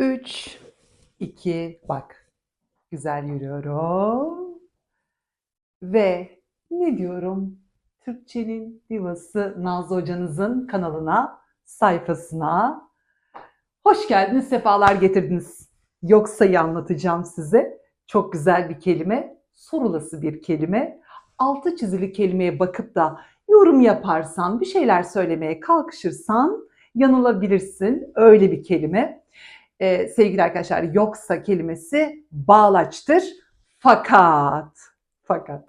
3, 2, bak. Güzel yürüyorum. Ve ne diyorum? Türkçenin divası Nazlı hocanızın kanalına, sayfasına. Hoş geldiniz, sefalar getirdiniz. Yoksa'yı anlatacağım size. Çok güzel bir kelime, sorulası bir kelime. Altı çizili kelimeye bakıp da yorum yaparsan, bir şeyler söylemeye kalkışırsan yanılabilirsin. Öyle bir kelime. Ee, sevgili arkadaşlar, yoksa kelimesi bağlaçtır. Fakat, fakat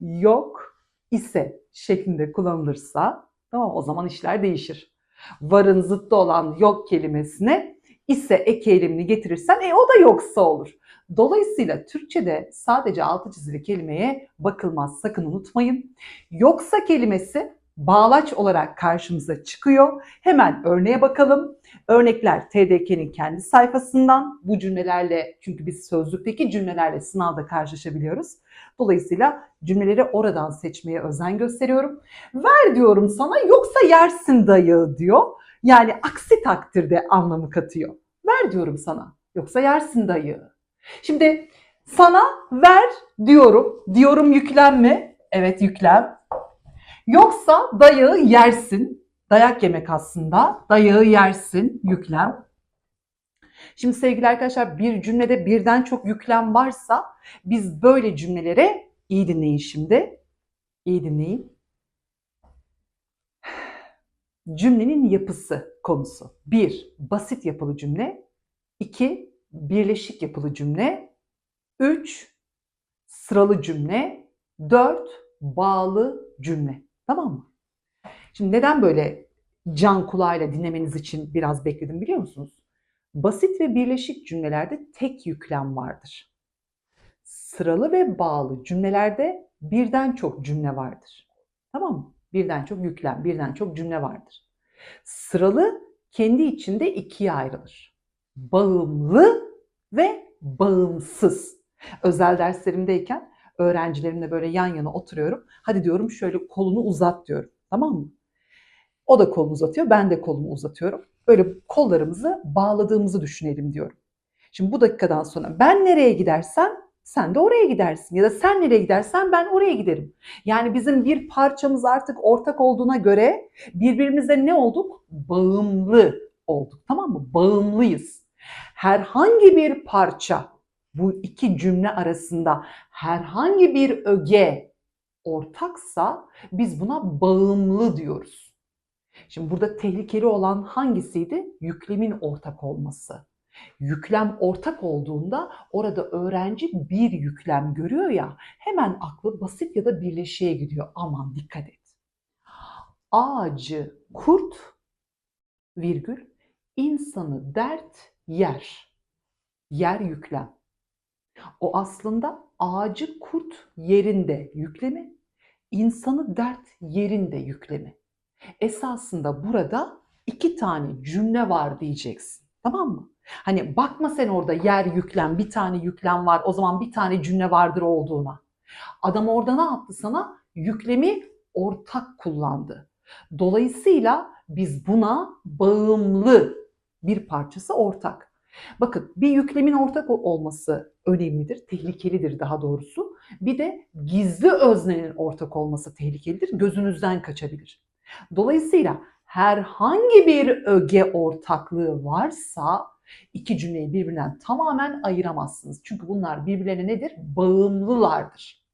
yok ise şeklinde kullanılırsa tamam o zaman işler değişir. Varın zıttı olan yok kelimesine ise ek eylemini getirirsen e o da yoksa olur. Dolayısıyla Türkçe'de sadece altı çizili kelimeye bakılmaz sakın unutmayın. Yoksa kelimesi bağlaç olarak karşımıza çıkıyor. Hemen örneğe bakalım. Örnekler TDK'nin kendi sayfasından bu cümlelerle çünkü biz sözlükteki cümlelerle sınavda karşılaşabiliyoruz. Dolayısıyla cümleleri oradan seçmeye özen gösteriyorum. Ver diyorum sana yoksa yersin dayı diyor. Yani aksi takdirde anlamı katıyor. Ver diyorum sana yoksa yersin dayı. Şimdi sana ver diyorum. Diyorum yüklem mi? Evet yüklem. Yoksa dayağı yersin. Dayak yemek aslında. Dayağı yersin yüklem. Şimdi sevgili arkadaşlar bir cümlede birden çok yüklem varsa biz böyle cümlelere iyi dinleyin şimdi. İyi dinleyin. Cümlenin yapısı konusu. 1. Basit yapılı cümle. 2. Birleşik yapılı cümle. 3. Sıralı cümle. 4. Bağlı cümle. Tamam mı? Şimdi neden böyle can kulağıyla dinlemeniz için biraz bekledim biliyor musunuz? Basit ve birleşik cümlelerde tek yüklem vardır. Sıralı ve bağlı cümlelerde birden çok cümle vardır. Tamam mı? Birden çok yüklem, birden çok cümle vardır. Sıralı kendi içinde ikiye ayrılır. Bağımlı ve bağımsız. Özel derslerimdeyken öğrencilerimle böyle yan yana oturuyorum. Hadi diyorum şöyle kolunu uzat diyorum. Tamam mı? O da kolunu uzatıyor, ben de kolumu uzatıyorum. Böyle kollarımızı bağladığımızı düşünelim diyorum. Şimdi bu dakikadan sonra ben nereye gidersem sen de oraya gidersin. Ya da sen nereye gidersen ben oraya giderim. Yani bizim bir parçamız artık ortak olduğuna göre birbirimize ne olduk? Bağımlı olduk. Tamam mı? Bağımlıyız. Herhangi bir parça bu iki cümle arasında herhangi bir öge ortaksa biz buna bağımlı diyoruz. Şimdi burada tehlikeli olan hangisiydi? Yüklemin ortak olması. Yüklem ortak olduğunda orada öğrenci bir yüklem görüyor ya hemen aklı basit ya da birleşiğe gidiyor. Aman dikkat et. Ağacı kurt virgül insanı dert yer. Yer yüklem. O aslında ağacı kurt yerinde yüklemi, insanı dert yerinde yüklemi. Esasında burada iki tane cümle var diyeceksin. Tamam mı? Hani bakma sen orada yer yüklem, bir tane yüklem var, o zaman bir tane cümle vardır olduğuna. Adam orada ne yaptı sana? Yüklemi ortak kullandı. Dolayısıyla biz buna bağımlı bir parçası ortak. Bakın bir yüklemin ortak olması önemlidir, tehlikelidir daha doğrusu. Bir de gizli öznenin ortak olması tehlikelidir, gözünüzden kaçabilir. Dolayısıyla herhangi bir öge ortaklığı varsa iki cümleyi birbirinden tamamen ayıramazsınız. Çünkü bunlar birbirlerine nedir? Bağımlılardır.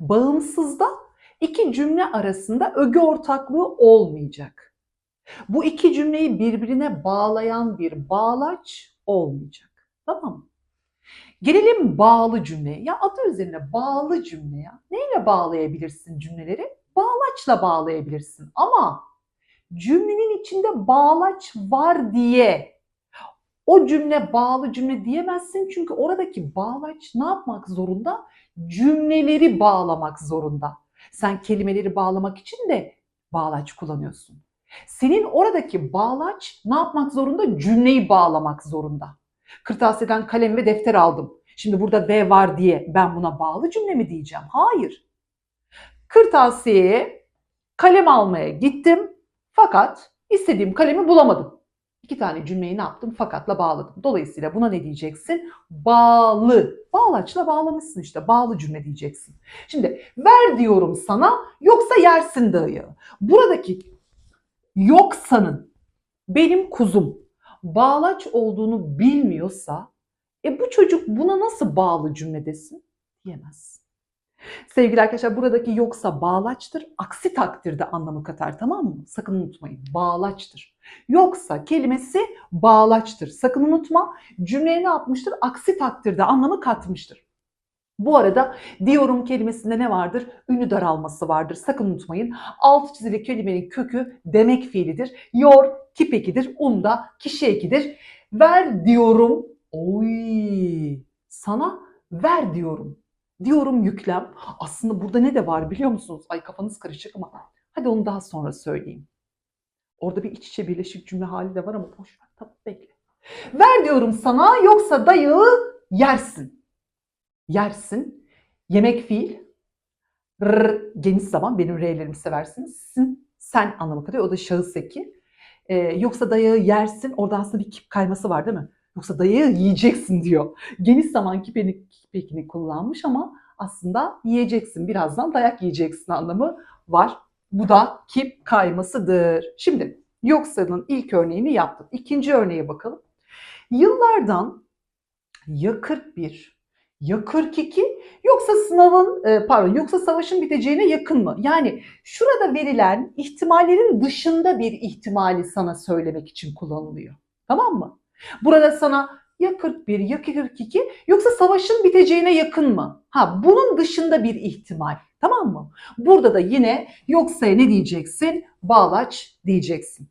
Bağımsızda iki cümle arasında öge ortaklığı olmayacak. Bu iki cümleyi birbirine bağlayan bir bağlaç olmayacak. Tamam mı? Gelelim bağlı cümleye. Ya adı üzerine bağlı cümle ya. Neyle bağlayabilirsin cümleleri? Bağlaçla bağlayabilirsin. Ama cümlenin içinde bağlaç var diye o cümle bağlı cümle diyemezsin. Çünkü oradaki bağlaç ne yapmak zorunda? Cümleleri bağlamak zorunda. Sen kelimeleri bağlamak için de bağlaç kullanıyorsun. Senin oradaki bağlaç ne yapmak zorunda? Cümleyi bağlamak zorunda. Kırtasiyeden kalem ve defter aldım. Şimdi burada V var diye ben buna bağlı cümle mi diyeceğim? Hayır. Kırtasiyeye kalem almaya gittim fakat istediğim kalemi bulamadım. İki tane cümleyi ne yaptım? Fakatla bağladım. Dolayısıyla buna ne diyeceksin? Bağlı. Bağlaçla bağlamışsın işte. Bağlı cümle diyeceksin. Şimdi ver diyorum sana yoksa yersin dağı. Buradaki yoksanın benim kuzum bağlaç olduğunu bilmiyorsa e bu çocuk buna nasıl bağlı cümle desin? Diyemez. Sevgili arkadaşlar buradaki yoksa bağlaçtır. Aksi takdirde anlamı katar tamam mı? Sakın unutmayın. Bağlaçtır. Yoksa kelimesi bağlaçtır. Sakın unutma. Cümleye ne yapmıştır? Aksi takdirde anlamı katmıştır. Bu arada diyorum kelimesinde ne vardır? Ünlü daralması vardır. Sakın unutmayın. Alt çizili kelimenin kökü demek fiilidir. Yor kip ekidir. Un da kişi ekidir. Ver diyorum. Oy. Sana ver diyorum. Diyorum yüklem. Aslında burada ne de var biliyor musunuz? Ay kafanız karışık ama hadi onu daha sonra söyleyeyim. Orada bir iç içe birleşik cümle hali de var ama boş ver. Tamam bekle. Ver diyorum sana yoksa dayağı yersin. Yersin. Yemek fiil. R, geniş zaman benim R'lerimi seversiniz. Sin, sen anlamı kalıyor. O da şahıs eki. Ee, yoksa dayağı yersin. Orada aslında bir kip kayması var değil mi? Yoksa dayağı yiyeceksin diyor. Geniş zaman kipini, kipekini kullanmış ama aslında yiyeceksin. Birazdan dayak yiyeceksin anlamı var. Bu da kip kaymasıdır. Şimdi yoksa'nın ilk örneğini yaptık. İkinci örneğe bakalım. Yıllardan ya 41 ya 42 yoksa sınavın e, pardon yoksa savaşın biteceğine yakın mı? Yani şurada verilen ihtimallerin dışında bir ihtimali sana söylemek için kullanılıyor. Tamam mı? Burada sana ya 41 ya 42 yoksa savaşın biteceğine yakın mı? Ha bunun dışında bir ihtimal. Tamam mı? Burada da yine yoksa ne diyeceksin? Bağlaç diyeceksin.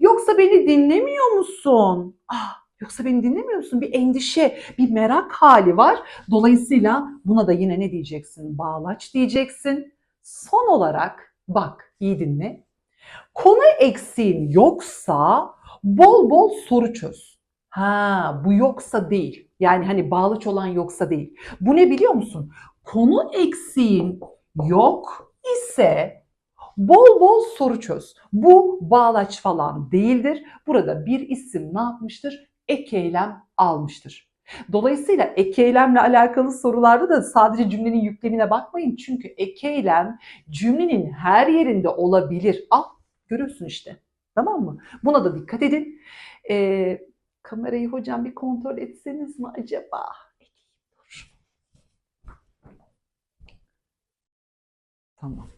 Yoksa beni dinlemiyor musun? Ah, yoksa beni dinlemiyor musun? Bir endişe, bir merak hali var. Dolayısıyla buna da yine ne diyeceksin? Bağlaç diyeceksin. Son olarak bak iyi dinle. Konu eksiğin yoksa bol bol soru çöz. Ha bu yoksa değil. Yani hani bağlaç olan yoksa değil. Bu ne biliyor musun? Konu eksiğin yok ise bol bol soru çöz. Bu bağlaç falan değildir. Burada bir isim ne yapmıştır? Ek eylem almıştır. Dolayısıyla ek eylemle alakalı sorularda da sadece cümlenin yüklemine bakmayın. Çünkü ek eylem cümlenin her yerinde olabilir. Al görüyorsun işte. Tamam mı? Buna da dikkat edin. Ee, kamerayı hocam bir kontrol etseniz mi acaba? Tamam.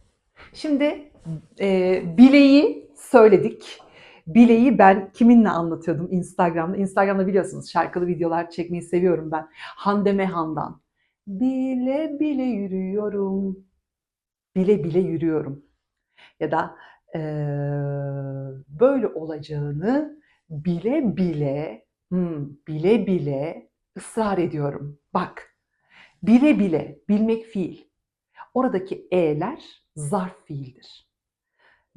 Şimdi e, bileği söyledik. Bileği ben kiminle anlatıyordum Instagram'da. Instagram'da biliyorsunuz şarkılı videolar çekmeyi seviyorum ben. Hande Mehan'dan. Bile bile yürüyorum. Bile bile yürüyorum. Ya da e, böyle olacağını bile bile hmm, bile bile ısrar ediyorum. Bak bile bile bilmek fiil. Oradaki e'ler zarf fiildir.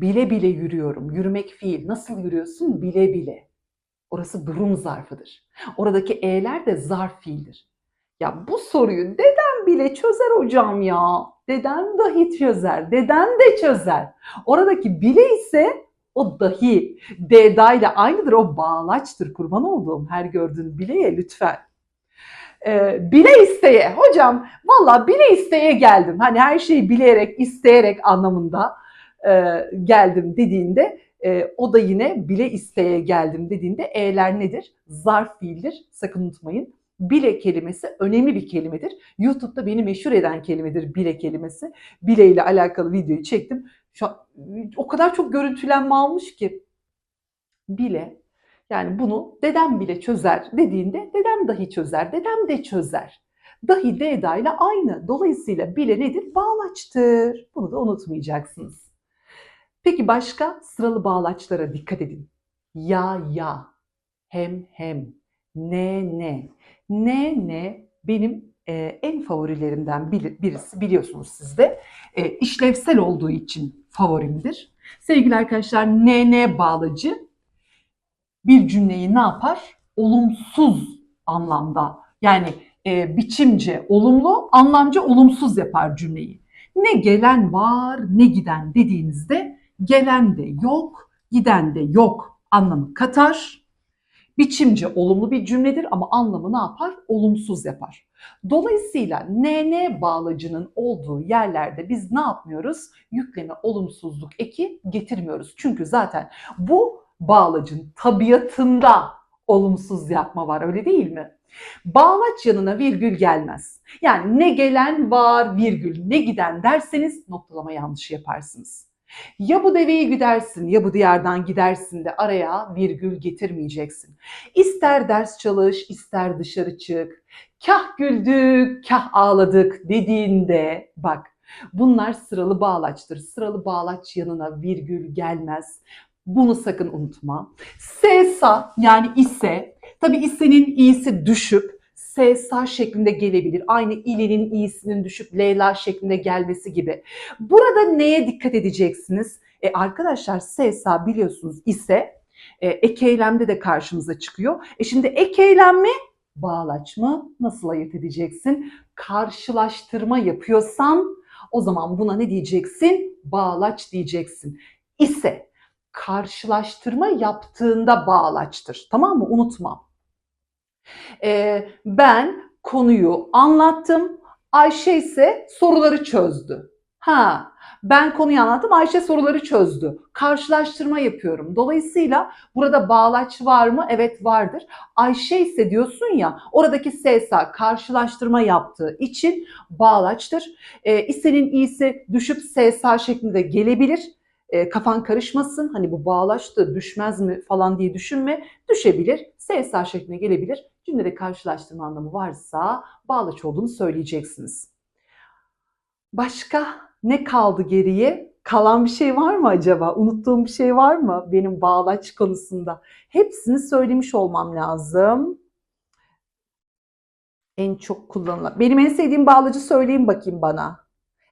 Bile bile yürüyorum. Yürümek fiil. Nasıl yürüyorsun? Bile bile. Orası durum zarfıdır. Oradaki e'ler de zarf fiildir. Ya bu soruyu deden bile çözer hocam ya. Deden dahi çözer. Deden de çözer. Oradaki bile ise o dahi. Deda ile aynıdır. O bağlaçtır. Kurban olduğum her gördüğün bileye lütfen. Ee, bile isteye. Hocam valla bile isteye geldim. Hani her şeyi bileyerek, isteyerek anlamında geldim dediğinde e, o da yine bile isteye geldim dediğinde e'ler nedir? Zarf fiildir. Sakın unutmayın. Bile kelimesi önemli bir kelimedir. YouTube'da beni meşhur eden kelimedir bile kelimesi. Bile ile alakalı videoyu çektim. Şu an, o kadar çok görüntülenme almış ki. Bile yani bunu dedem bile çözer dediğinde dedem dahi çözer, dedem de çözer. Dahi de eda ile aynı. Dolayısıyla bile nedir? Bağlaçtır. Bunu da unutmayacaksınız. Peki başka sıralı bağlaçlara dikkat edin. Ya ya, hem hem, ne ne. Ne ne benim e, en favorilerimden birisi biliyorsunuz siz de. E, işlevsel olduğu için favorimdir. Sevgili arkadaşlar ne ne bağlacı bir cümleyi ne yapar? Olumsuz anlamda yani e, biçimce olumlu, anlamca olumsuz yapar cümleyi. Ne gelen var ne giden dediğinizde gelen de yok, giden de yok anlamı katar. Biçimci olumlu bir cümledir ama anlamı ne yapar? Olumsuz yapar. Dolayısıyla NN bağlacının olduğu yerlerde biz ne yapmıyoruz? Yükleme olumsuzluk eki getirmiyoruz. Çünkü zaten bu bağlacın tabiatında olumsuz yapma var öyle değil mi? Bağlaç yanına virgül gelmez. Yani ne gelen var virgül ne giden derseniz noktalama yanlışı yaparsınız. Ya bu deveyi güdersin ya bu diyardan gidersin de araya virgül getirmeyeceksin. İster ders çalış ister dışarı çık. Kah güldük kah ağladık dediğinde bak bunlar sıralı bağlaçtır. Sıralı bağlaç yanına virgül gelmez. Bunu sakın unutma. Sesa yani ise tabi isenin iyisi düşüp Sesa şeklinde gelebilir. Aynı ilenin iyisinin düşüp Leyla şeklinde gelmesi gibi. Burada neye dikkat edeceksiniz? E arkadaşlar Sesa biliyorsunuz ise e, ek eylemde de karşımıza çıkıyor. E şimdi ek eylem mi? Bağlaç mı? Nasıl ayırt edeceksin? Karşılaştırma yapıyorsan o zaman buna ne diyeceksin? Bağlaç diyeceksin. İse karşılaştırma yaptığında bağlaçtır. Tamam mı? Unutma. Ee, ben konuyu anlattım. Ayşe ise soruları çözdü. Ha, ben konuyu anlattım, Ayşe soruları çözdü. Karşılaştırma yapıyorum. Dolayısıyla burada bağlaç var mı? Evet vardır. Ayşe ise diyorsun ya, oradaki SSA karşılaştırma yaptığı için bağlaçtır. E, isenin iyisi düşüp SSA şeklinde gelebilir. E, kafan karışmasın. Hani bu bağlaçtı düşmez mi falan diye düşünme. Düşebilir. SSA şeklinde gelebilir. Cümlede karşılaştırma anlamı varsa bağlaç olduğunu söyleyeceksiniz. Başka ne kaldı geriye? Kalan bir şey var mı acaba? Unuttuğum bir şey var mı benim bağlaç konusunda? Hepsini söylemiş olmam lazım. En çok kullanılan. Benim en sevdiğim bağlacı söyleyin bakayım bana.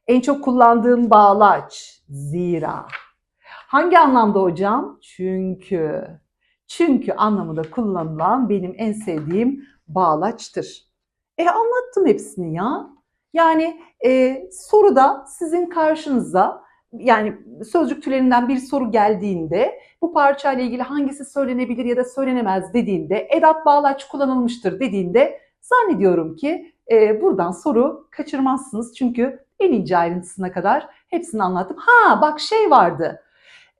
En çok kullandığım bağlaç. Zira. Hangi anlamda hocam? Çünkü. Çünkü anlamında kullanılan benim en sevdiğim bağlaçtır. E anlattım hepsini ya. Yani e, soruda sizin karşınıza yani sözcük türlerinden bir soru geldiğinde bu parçayla ilgili hangisi söylenebilir ya da söylenemez dediğinde edat bağlaç kullanılmıştır dediğinde zannediyorum ki e, buradan soru kaçırmazsınız. Çünkü en ince ayrıntısına kadar hepsini anlattım. Ha bak şey vardı.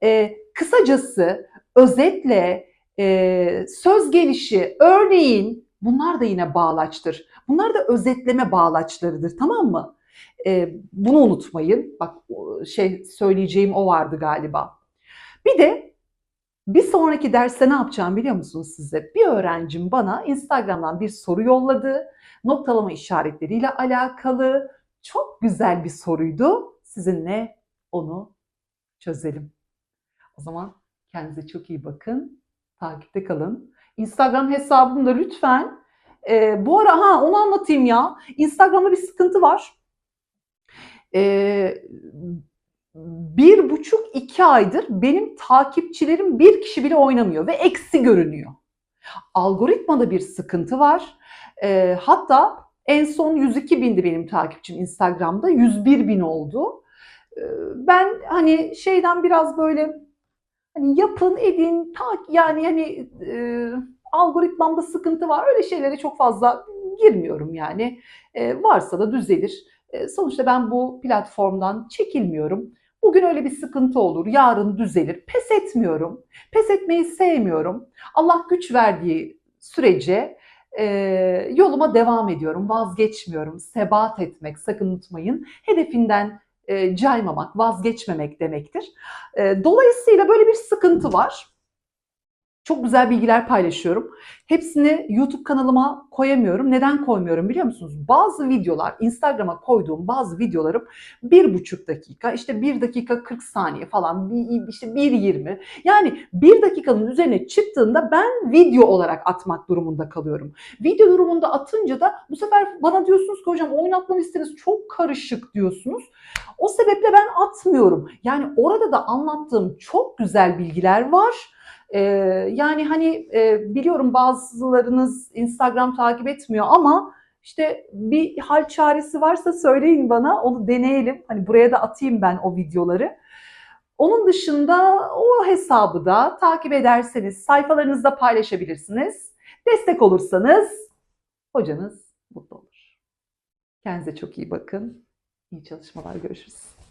E, kısacası özetle e, söz gelişi örneğin bunlar da yine bağlaçtır. Bunlar da özetleme bağlaçlarıdır tamam mı? E, bunu unutmayın. Bak şey söyleyeceğim o vardı galiba. Bir de bir sonraki derste ne yapacağım biliyor musunuz size? Bir öğrencim bana Instagram'dan bir soru yolladı. Noktalama işaretleriyle alakalı. Çok güzel bir soruydu. Sizinle onu çözelim. O zaman kendinize çok iyi bakın. Takipte kalın. Instagram hesabımda lütfen e, bu ara ha onu anlatayım ya. Instagram'da bir sıkıntı var. E, bir buçuk iki aydır benim takipçilerim bir kişi bile oynamıyor ve eksi görünüyor. Algoritmada bir sıkıntı var. E, hatta en son 102 bindi benim takipçim Instagram'da 101 bin oldu. E, ben hani şeyden biraz böyle hani yapın edin tak yani hani e, algoritmamda sıkıntı var öyle şeylere çok fazla girmiyorum yani e, varsa da düzelir. E, sonuçta ben bu platformdan çekilmiyorum. Bugün öyle bir sıkıntı olur, yarın düzelir. Pes etmiyorum. Pes etmeyi sevmiyorum. Allah güç verdiği sürece e, yoluma devam ediyorum, vazgeçmiyorum. Sebat etmek sakın unutmayın. Hedefinden e, caymamak, vazgeçmemek demektir. E, dolayısıyla böyle bir sıkıntı var. Çok güzel bilgiler paylaşıyorum. Hepsini YouTube kanalıma koyamıyorum. Neden koymuyorum biliyor musunuz? Bazı videolar, Instagram'a koyduğum bazı videolarım bir buçuk dakika, işte bir dakika 40 saniye falan, işte bir yirmi. Yani bir dakikanın üzerine çıktığında ben video olarak atmak durumunda kalıyorum. Video durumunda atınca da bu sefer bana diyorsunuz ki hocam oynatma listeniz çok karışık diyorsunuz. O sebeple ben atmıyorum. Yani orada da anlattığım çok güzel bilgiler var e, yani hani e, biliyorum bazılarınız Instagram takip etmiyor ama işte bir hal çaresi varsa söyleyin bana onu deneyelim. Hani buraya da atayım ben o videoları. Onun dışında o hesabı da takip ederseniz sayfalarınızda paylaşabilirsiniz. Destek olursanız hocanız mutlu olur. Kendinize çok iyi bakın. İyi çalışmalar. Görüşürüz.